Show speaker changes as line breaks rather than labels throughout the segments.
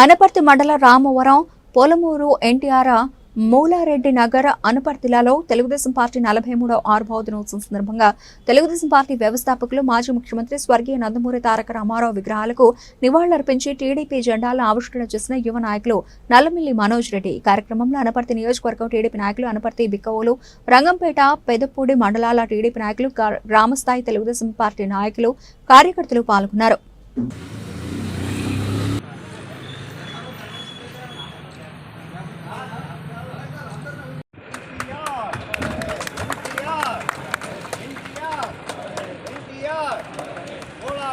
అనపర్తి మండల రామవరం పొలమూరు ఎన్టీఆర్ మూలారెడ్డి నగర్ అనపర్తిలలో తెలుగుదేశం పార్టీ నలభై మూడవ ఆరుభావ దినోత్సవం సందర్భంగా తెలుగుదేశం పార్టీ వ్యవస్థాపకులు మాజీ ముఖ్యమంత్రి స్వర్గీయ నందమూరి తారక రామారావు విగ్రహాలకు నివాళులర్పించి టీడీపీ జెండాలను ఆవిష్కరణ చేసిన యువ నాయకులు నల్లమిల్లి మనోజ్ రెడ్డి. ఈ కార్యక్రమంలో అనపర్తి నియోజకవర్గం టీడీపీ నాయకులు అనపర్తి బిక్కవోలు రంగంపేట పెదపూడి మండలాల టీడీపీ నాయకులు గ్రామస్థాయి తెలుగుదేశం పార్టీ నాయకులు కార్యకర్తలు పాల్గొన్నారు.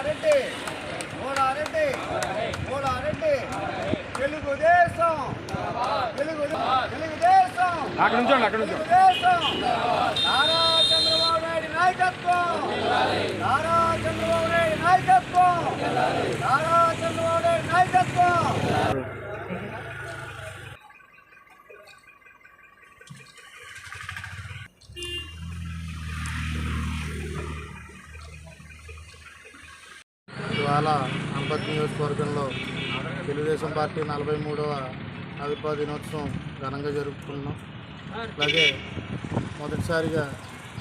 మూలారెడ్డి మూలారెడ్డి మూలారెడ్డి తెలుగుదేశం తెలుగు తెలుగుదేశం
అక్కడ నుంచోండి అక్కడ నుంచోండి.
నారా చంద్రబాబు నాయుడు నాయకత్వం నారా చంద్రబాబు నాయుడు నాయకత్వం నారా చంద్రబాబు నాయుడు నాయకత్వం.
ఇవాళ అంబత్ నియోజకవర్గంలో తెలుగుదేశం పార్టీ నలభై మూడవ ఆవిర్భావ దినోత్సవం ఘనంగా జరుపుకున్నాం అలాగే మొదటిసారిగా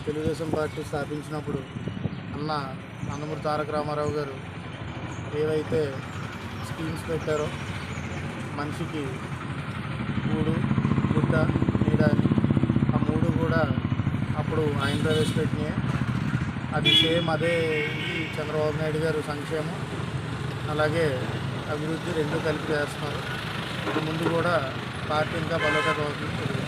తెలుగుదేశం పార్టీ స్థాపించినప్పుడు అన్న నందమూరి తారక రామారావు గారు ఏవైతే స్కీమ్స్ పెట్టారో మనిషికి మూడు గుడ్డ నీడ అని ఆ మూడు కూడా అప్పుడు ఆయన ప్రవేశపెట్టినాయి. అది సేమ్ అదే చంద్రబాబు నాయుడు గారు సంక్షేమం అలాగే అభివృద్ధి రెండు కలిపి చేస్తున్నారు. ముందు కూడా పార్టీ ఇంకా బలోపేతం అవుతుంది.